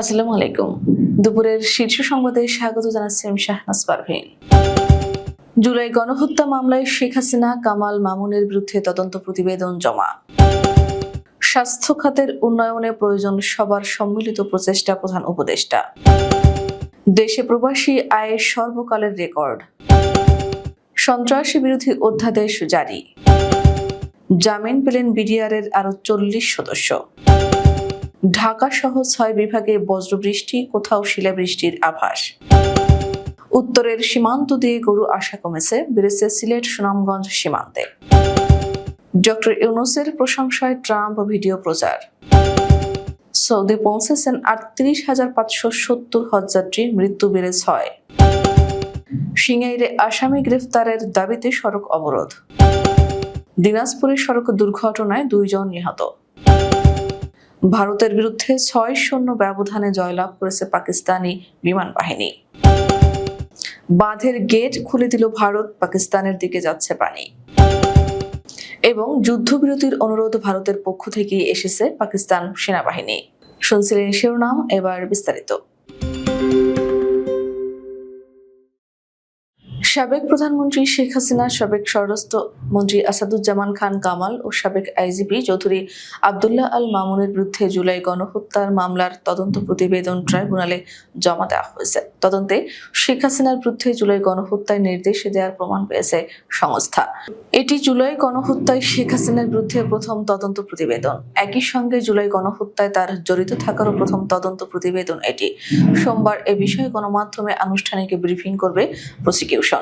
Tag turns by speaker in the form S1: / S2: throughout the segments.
S1: আসসালামু আলাইকুম। দুপুরের শীর্ষ সংবাদে স্বাগত জানাচ্ছি আমি শাহনাজ পারভীন জুলাই গণহত্যা মামলায় শেখ হাসিনা, কামাল মামুনের বিরুদ্ধে তদন্ত প্রতিবেদন জমা। স্বাস্থ্য খাতের উন্নয়নে প্রয়োজন সবার সম্মিলিত প্রচেষ্টা প্রধান উপদেষ্টা। দেশে প্রবাসী আয়ের সর্বকালের রেকর্ড। সন্ত্রাসী বিরোধী অধ্যাদেশ জারি। জামিন পেলেন বিডিআরের আরও চল্লিশ সদস্য। ঢাকা সহ ছয় বিভাগে বজ্রবৃষ্টি, কোথাও শিলাবৃষ্টির আভাস। উত্তরের সীমান্ত দিয়ে গরু আসা কমেছে, বেড়েছে সিলেট, সুনামগঞ্জ সীমান্তে। ডক্টর ইউনুসের প্রশংসায় ট্রাম্প ভিডিও প্রচার। সৌদি পৌঁছেছেন আটত্রিশ হাজার পাঁচশো সত্তর হজযাত্রী, মৃত্যু বেড়ে ছয়। সিঙ্গাইরে আসামি গ্রেফতারের দাবিতে সড়ক অবরোধ। দিনাজপুরে সড়ক দুর্ঘটনায় দুইজন নিহত। ভারতের বিরুদ্ধে ছয় শূন্য ব্যবধানে জয়লাভ করেছে পাকিস্তানি বিমান বাহিনী। বাঁধের গেট খুলে দিল ভারত, পাকিস্তানের দিকে যাচ্ছে পানি। এবং যুদ্ধবিরতির অনুরোধ ভারতের পক্ষ থেকে এসেছে পাকিস্তান সেনাবাহিনী। শুনছিলেন শিরোনাম, এবার বিস্তারিত। সাবেক প্রধানমন্ত্রী শেখ হাসিনা, সাবেক স্বরাষ্ট্র মন্ত্রী আসাদুজ্জামান খান কামাল ও সাবেক আইজিপি চৌধুরী আবদুল্লাহ আল মামুনের বিরুদ্ধে জুলাই গণহত্যার মামলার তদন্ত প্রতিবেদন ট্রাইব্যুনালে জমা দেওয়া হয়েছে। তদন্তে শেখ হাসিনার বিরুদ্ধে জুলাই গণহত্যায় নির্দেশ দেওয়ার প্রমাণ পেয়েছে সংস্থা। এটি জুলাই গণহত্যায় শেখ হাসিনার বিরুদ্ধে প্রথম তদন্ত প্রতিবেদন। একই সঙ্গে জুলাই গণহত্যায় তার জড়িত থাকারও প্রথম তদন্ত প্রতিবেদন এটি। সোমবার এ বিষয়ে গণমাধ্যমে আনুষ্ঠানিক ব্রিফিং করবে প্রসিকিউশন।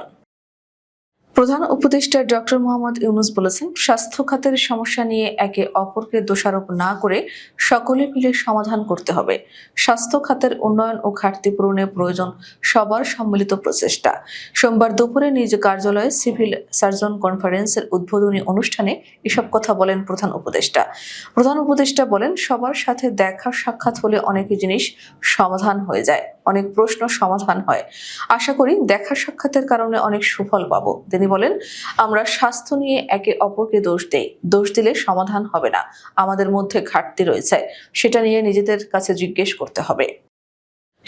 S1: প্রধান উপদেষ্টা ডক্টর মোহাম্মদ ইউনুস বলেছেন, স্বাস্থ্য খাতের সমস্যা নিয়ে একে অপরকে দোষারোপ না করে সকলে মিলে সমাধান করতে হবে। স্বাস্থ্য খাতের উন্নয়ন ও ঘাটতি পূরণে প্রয়োজন সবার সম্মিলিত প্রচেষ্টা। সোমবার দুপুরে নিজ কার্যালয়ে সিভিল সার্জন কনফারেন্সের উদ্বোধনী অনুষ্ঠানে এসব কথা বলেন প্রধান উপদেষ্টা। প্রধান উপদেষ্টা বলেন, সবার সাথে দেখা সাক্ষাৎ হলে অনেক জিনিস সমাধান হয়ে যায়। অনেক প্রশ্ন সমাধান হয়। আশা করি দেখা সাক্ষাতের কারণে অনেক সুফল পাবো। তিনি বলেন, আমরা স্বাস্থ্য নিয়ে একে অপরকে দোষ দেই। দোষ দিলে সমাধান হবে না। আমাদের মধ্যে ঘাটতি রয়েছে। সেটা নিয়ে নিজেদের কাছে জিজ্ঞেস করতে হবে।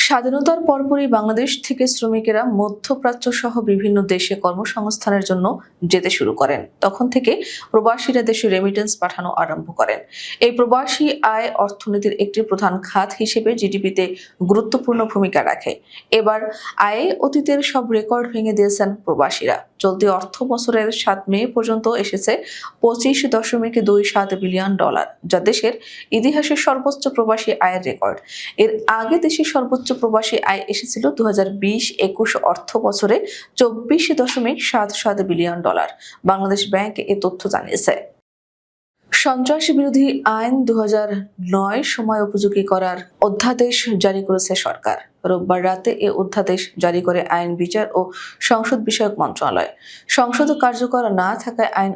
S1: স্বাধীনতার পরপরই বাংলাদেশ থেকে শ্রমিকেরা মধ্যপ্রাচ্য সহ বিভিন্ন দেশে কর্মসংস্থানের জন্য যেতে শুরু করেন। তখন থেকে প্রবাসীরা দেশে রেমিটেন্স পাঠানো আরম্ভ করেন। এই প্রবাসী আয় অর্থনীতির একটি প্রধান খাত হিসেবে জিডিপিতে গুরুত্বপূর্ণ ভূমিকা রাখে। এবার আয়ে অতীতের সব রেকর্ড ভেঙে দিয়েছেন প্রবাসীরা। চলতি অর্থ বছরের সাত মে পর্যন্ত এসেছে পঁচিশ দশমিক দুই সাত বিলিয়ন ডলার, যা দেশের ইতিহাসের সর্বোচ্চ প্রবাসী আয়ের রেকর্ড এর আগে দেশের সর্বোচ্চ প্রবাসী আয় এসেছিল দু হাজার অর্থ বছরে চব্বিশ দশমিক সাত সাত বিলিয়ন ডলার। বাংলাদেশ ব্যাংক এ তথ্য জানিয়েছে। সন্ত্রাসী বিরোধী আইন দু সময় উপযোগী করার অধ্যাদেশ জারি করেছে সরকার। রোববার রাতে এ অধ্যাদেশ জারি করে আইন বিচার ও সংসদ বিষয়ক মন্ত্রণালয়। সংসদ কার্যকর না থাকায় আইন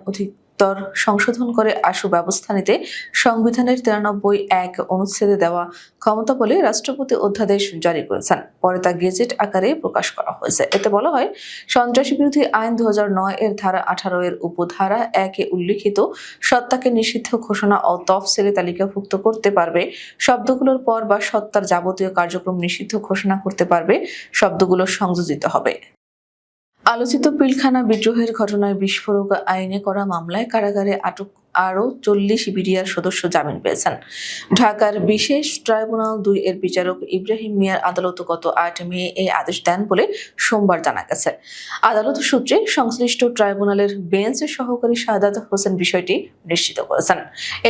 S1: অধিকতর সংশোধন করে আশু ব্যবস্থা নিতে সংবিধানের তিরানব্বই এক অনুচ্ছেদে দেওয়া ক্ষমতা বলে রাষ্ট্রপতি অধ্যাদেশ জারি করেছেন। পরে তা গেজেট আকারে প্রকাশ করা হয়েছে। এতে বলা হয়, সন্ত্রাসী বিরোধী আইন দু হাজার নয় এর ধারা আঠারো এর উপধারা একে উল্লিখিত সত্তাকে নিষিদ্ধ ঘোষণা ও তফসিলে তালিকাভুক্ত করতে পারবে, শব্দগুলোর পর বা সত্তার যাবতীয় কার্যক্রম নিষিদ্ধ ঘোষণা করতে পারবে, শব্দগুলো সংযোজিত হবে। আলোচিত পিলখানা বিদ্রোহের ঘটনায় বিস্ফোরক আইনে করা মামলায় কারাগারে আটক আরও চল্লিশ বিডিআর সদস্য জামিন পেয়েছেন। ঢাকার বিশেষ ট্রাইব্যুনাল দুই এর বিচারক ইব্রাহিম মিয়ার আদালত গত আট মে এই আদেশ দেন বলে সোমবার জানা গেছে। আদালত সূত্রে সংশ্লিষ্ট ট্রাইব্যুনালের বেঞ্চ সহকারী শাহাদাত হোসেন বিষয়টি নিশ্চিত করেছেন।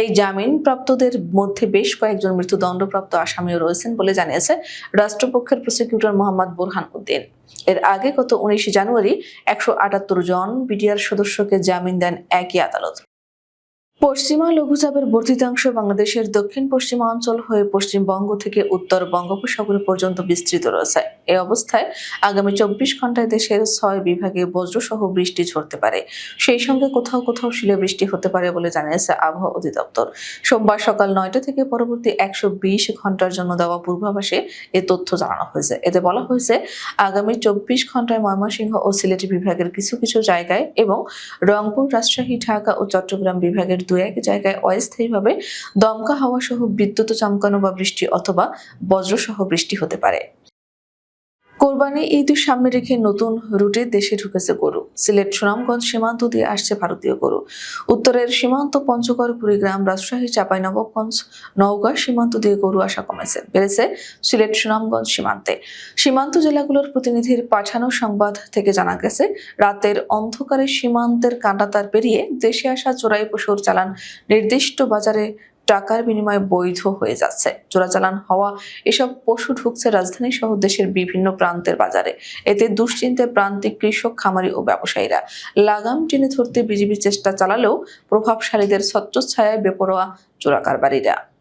S1: এই জামিন প্রাপ্তদের মধ্যে বেশ কয়েকজন মৃত্যুদণ্ডপ্রাপ্ত আসামিও রয়েছেন বলে জানিয়েছে রাষ্ট্রপক্ষের প্রসিকিউটর মোহাম্মদ বোরহান উদ্দিন। এর আগে গত উনিশে জানুয়ারি একশো আটাত্তর জন বিডিআর সদস্যকে জামিন দেন একই আদালত। পশ্চিমা লঘুচাপের বর্ধিতাংশ বাংলাদেশের দক্ষিণ পশ্চিমাঞ্চল হয়ে পশ্চিমবঙ্গ থেকে উত্তর বঙ্গোপসাগর পর্যন্ত বিস্তৃত রয়েছে। এই অবস্থায় আগামী চব্বিশ ঘন্টায় দেশের ছয় বিভাগে বজ্রসহ বৃষ্টি ঝরতে পারে। সেই সঙ্গে কোথাও কোথাও শিলাবৃষ্টি হতে পারে বলে জানিয়েছে আবহাওয়া অধিদপ্তর। সোমবার সকাল নয়টা থেকে পরবর্তী একশো বিশ ঘণ্টার জন্য দেওয়া পূর্বাভাসে এ তথ্য জানানো হয়েছে। এতে বলা হয়েছে, আগামী চব্বিশ ঘন্টায় ময়মনসিংহ ও সিলেট বিভাগের কিছু কিছু জায়গায় এবং রংপুর, রাজশাহী, ঢাকা ও চট্টগ্রাম বিভাগের দু এক জায়গায় অস্থায়ীভাবে দমকা হাওয়া সহ বিদ্যুৎ চমকানো বা বৃষ্টি অথবা বজ্রসহ বৃষ্টি হতে পারে। কোরবানি ঈদ সামনে রেখে নতুন রুটে দেশে ঢুকেছে গরু। সিলেট সুনামগঞ্জ সীমান্ত দিয়ে আসছে ভারতীয় গরু। উত্তরের সীমান্ত পঞ্চগড়, কুড়িগ্রাম, রাজশাহী, চাঁপাইনবাবগঞ্জ, নওগাঁ সীমান্ত দিয়ে গরু আসা কমেছে। বেড়েছে সিলেট সুনামগঞ্জ সীমান্তে। সীমান্ত জেলাগুলোর প্রতিনিধির পাঠানো সংবাদ থেকে জানা গেছে, রাতের অন্ধকারে সীমান্তের কাঁটাতার পেরিয়ে দেশে আসা চোরাই পশুর চালান নির্দিষ্ট বাজারে টাকার বিনিময়ে বৈধ হয়ে যাচ্ছে। চোরাচালান হওয়া, এসব পশু ঢুকছে রাজধানী সহ দেশের বিভিন্ন প্রান্তের বাজারে। এতে দুশ্চিন্তায় প্রান্তিক কৃষক, খামারি ও ব্যবসায়ীরা লাগাম টেনে ধরতে বিজিবি চেষ্টা চালালেও প্রভাবশালীদের স্বচ্ছ ছত্রছায়ায় বেপরোয়া চোরাকারবারীরা।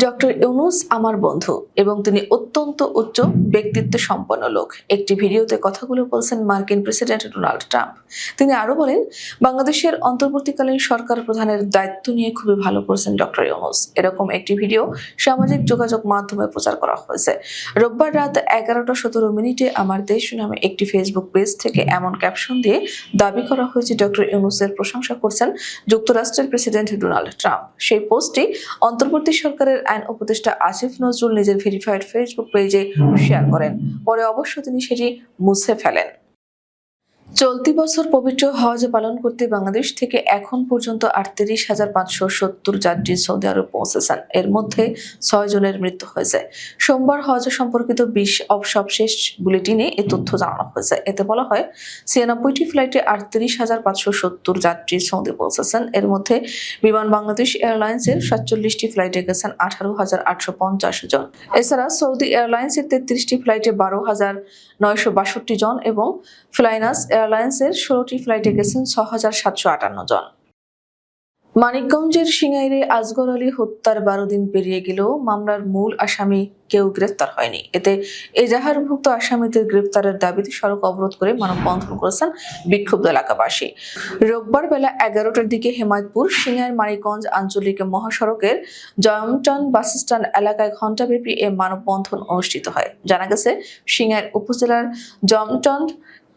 S1: ডক্টর ইউনুস আমার বন্ধু এবং তিনি অত্যন্ত উচ্চ ব্যক্তিত্ব সম্পন্ন লোক। একটি ভিডিওতে কথাগুলো বলছেন মার্কিন প্রেসিডেন্ট ডোনাল্ড ট্রাম্প। তিনি আরও বলেন, বাংলাদেশের অন্তর্বর্তীকালীন সরকার প্রধানের দায়িত্ব নিয়ে খুবই ভালো করছেন ডক্টর ইউনুস। এরকম একটি ভিডিও সামাজিক যোগাযোগ মাধ্যমে প্রচার করা হয়েছে। রোববার রাত এগারোটা সতেরো মিনিটে আমার দেশ নামে একটি ফেসবুক পেজ থেকে এমন ক্যাপশন দিয়ে দাবি করা হয়েছে, ডক্টর ইউনুসের প্রশংসা করছেন যুক্তরাষ্ট্রের প্রেসিডেন্ট ডোনাল্ড ট্রাম্প। সেই পোস্টটি অন্তর্বর্তী সরকারের আইন উপদেষ্টা আসিফ নজরুল নিজের ভেরিফাইড ফেসবুক পেজে শেয়ার করেন। পরে অবশ্য তিনি সেটি মুছে ফেলেন। চলতি বছর পবিত্র হজ পালন করতে বাংলাদেশ থেকে এখন পর্যন্ত আটত্রিশ হাজার পাঁচশো সত্তর যাত্রী সৌদি আরব পৌঁছেছেন। এর মধ্যে ছয় জনের মৃত্যু হয়েছে। সোমবার হজ সম্পর্কিত বিশ সবশেষ বুলেটিনে এ তথ্য জানানো হয়েছে। এতে বলা হয়, ছিয়ানব্বইটি ফ্লাইটে আটত্রিশ হাজার পাঁচশো সত্তর যাত্রী সৌদি পৌঁছেছেন। এর মধ্যে বিমান বাংলাদেশ এয়ারলাইন্সের সাতচল্লিশটি ফ্লাইটে গেছেন আঠারো হাজার আটশো পঞ্চাশ জন। এছাড়া সৌদি এয়ারলাইন্সের তেত্রিশটি ফ্লাইটে বারো হাজার নয়শো বাষট্টি জন এবং ফ্লাইনাস এয়ারলাইন্সের ষোলোটি ফ্লাইটে গেছেন ছ হাজার সাতশো আটান্ন জন। মানিকগঞ্জের সিঙ্গাইরে আজগর আলী হত্যার বারো দিন পেরিয়ে গেলেও মামলার মূল আসামি কেউ গ্রেফতার হয়নি। এতে এজাহারভুক্ত আসামিদের গ্রেফতারের দাবিতে সড়ক অবরোধ করে মানববন্ধন করেছেন বিক্ষুব্ধ এলাকাবাসী। রোববার বেলা এগারোটার দিকে হেমায়তপুর, সিঙ্গাইর মানিকগঞ্জ আঞ্চলিক মহাসড়কের জয়মটন বাসস্ট্যান্ড এলাকায় ঘণ্টাব্যাপী এ মানববন্ধন অনুষ্ঠিত হয়। জানা গেছে, সিঙ্গাইর উপজেলার জমটন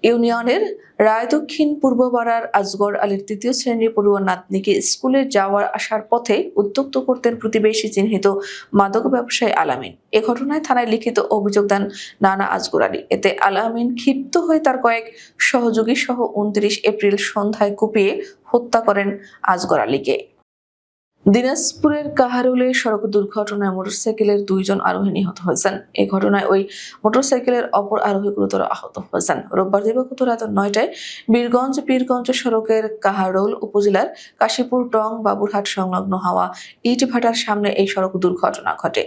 S1: ইউনিয়নের রায় দক্ষিণ পূর্বপাড়ার আজগর আলীর তৃতীয় শ্রেণির পড়ুয়া নাতনিকে স্কুলে যাওয়ার আসার পথে উদ্যুক্ত করতেন প্রতিবেশী চিহ্নিত মাদক ব্যবসায়ী আলামিন। এ ঘটনায় থানায় লিখিত অভিযোগ দেন নানা আজগর আলী। এতে আলামিন ক্ষিপ্ত হয়ে তার কয়েক সহযোগী সহ উনত্রিশ এপ্রিল সন্ধ্যায় কুপিয়ে হত্যা করেন আজগর আলীকে। দিনাজপুরের কাহারুলে সড়ক দুর্ঘটনায় মোটরসাইকেলের দুইজন আরোহী নিহত হয়েছেন। এই ঘটনায় ওই মোটরসাইকেলের অপর আরোহী গুরুতর আহত হয়েছেন। রোববার দিবাগত রাত নয়টায় বীরগঞ্জ পীরগঞ্জ সড়কের কাহারোল উপজেলার কাশীপুর টং বাবুরহাট সংলগ্ন হাওয়া ইট ভাটার সামনে এই সড়ক দুর্ঘটনা ঘটে।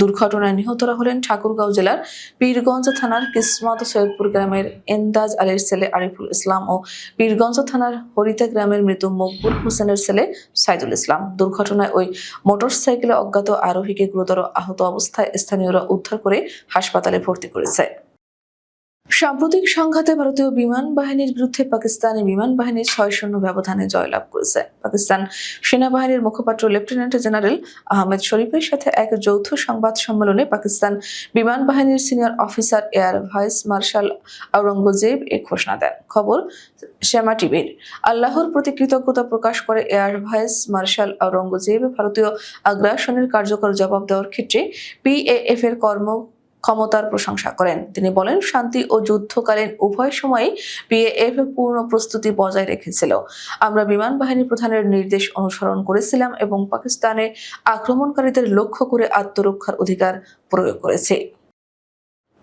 S1: দুর্ঘটনায় নিহতরা হলেন ঠাকুরগাঁও জেলার পীরগঞ্জ থানার কিসমত সৈয়দপুর গ্রামের এন্দাজ আলীর ছেলে আরিফুল ইসলাম ও পীরগঞ্জ থানার হরিতা গ্রামের মৃত মকবুল হোসেনের ছেলে সাইদুল ইসলাম। দুর্ঘটনায় ওই মোটরসাইকেলে অজ্ঞাত আরোহীকে গুরুতর আহত অবস্থায় স্থানীয়রা উদ্ধার করে হাসপাতালে ভর্তি করেছে। সাম্প্রতিক সংঘাতে ভারতীয় বিমান বাহিনীর বিরুদ্ধে পাকিস্তানি বিমান বাহিনী ছয় শূন্য ব্যবধানে জয়লাভ করেছে। পাকিস্তান সেনাবাহিনীর মুখপাত্র লেফটেন্যান্ট জেনারেল আহমেদ শরীফের সাথে এক যৌথ সংবাদ সম্মেলনে পাকিস্তান বিমান বাহিনীর senior officer, air vice marshal Aurangzeb এ ঘোষণা দেন। খবর, শ্যামা টিভির। আল্লাহর প্রতি কৃতজ্ঞতা প্রকাশ করে এয়ার ভাইস মার্শাল আওরঙ্গজেব ভারতীয় আগ্রাসনের কার্যকর জবাব দেওয়ার ক্ষেত্রে পিএএফ এর কর্ম ক্ষমতার প্রশংসা করেন। তিনি বলেন, শান্তি ও যুদ্ধকালীন উভয় সময়ে পিএএফ পূর্ণ প্রস্তুতি বজায় রেখেছিল। আমরা বিমান বাহিনী প্রধানের নির্দেশ অনুসরণ করেছিলাম এবং পাকিস্তানে আক্রমণকারীদের লক্ষ্য করে আত্মরক্ষার অধিকার প্রয়োগ করেছি।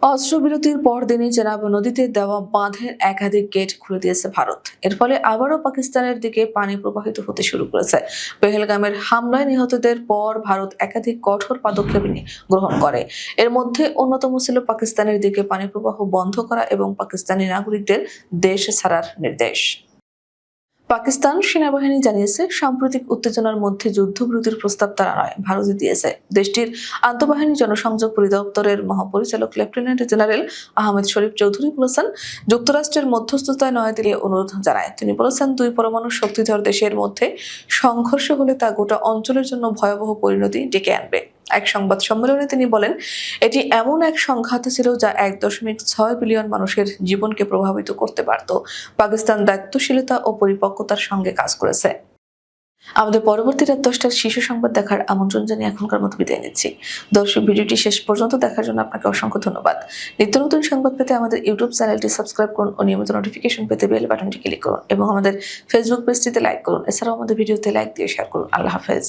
S1: অস্ত্রবিরতির পর দিনই চেনাব নদীতে দেওয়া বাঁধের একাধিক গেট খুলে দিয়েছে ভারত। এর ফলে আবারও পাকিস্তানের দিকে পানি প্রবাহিত হতে শুরু করেছে। পেহেলগামের হামলায় নিহতদের পর ভারত একাধিক কঠোর পদক্ষেপ গ্রহণ করে। এর মধ্যে অন্যতম ছিল পাকিস্তানের দিকে পানি প্রবাহ বন্ধ করা এবং পাকিস্তানি নাগরিকদের দেশ ছাড়ার নির্দেশ। পাকিস্তান সেনাবাহিনী জানিয়েছে, সাম্প্রতিক উত্তেজনার মধ্যে যুদ্ধবিরতির প্রস্তাব তারা নয়, ভারতই দিয়েছে। দেশটির আন্তঃবাহিনী জনসংযোগ পরিদপ্তরের মহাপরিচালক লেফটেন্যান্ট জেনারেল আহমেদ শরীফ চৌধুরী বলেছেন, যুক্তরাষ্ট্রের মধ্যস্থতায় নয়াদিল্লি অনুরোধ জানায়। তিনি বলেছেন, দুই পরমাণু শক্তিধর দেশের মধ্যে সংঘর্ষ হলে তা গোটা অঞ্চলের জন্য ভয়াবহ পরিণতি ডেকে আনবে। এক সংবাদ সম্মেলনে তিনি বলেন, এটি এমন এক সংঘাত ছিল যা এক দশমিক ছয় বিলিয়ন মানুষের জীবনকে প্রভাবিত করতে পারত। পাকিস্তান দায়িত্বশীলতা ও পরিপক্কতার সঙ্গে কাজ করেছে। আমাদের পরবর্তী রাত দশটার শিশু সংবাদ দেখার আমন্ত্রণ জানিয়ে এখনকার মতো বিদায় নিচ্ছি। দর্শক, ভিডিওটি শেষ পর্যন্ত দেখার জন্য আপনাকে অসংখ্য ধন্যবাদ। নিত্য নতুন সংবাদ পেতে আমাদের ইউটিউব চ্যানেলটি সাবস্ক্রাইব করুন ও নিয়মিত নোটিফিকেশন পেতে বেল বাটনটি ক্লিক করুন এবং আমাদের ফেসবুক পেজটিতে লাইক করুন। এছাড়াও আমাদের ভিডিওতে লাইক দিয়ে শেয়ার করুন। আল্লাহ হাফেজ।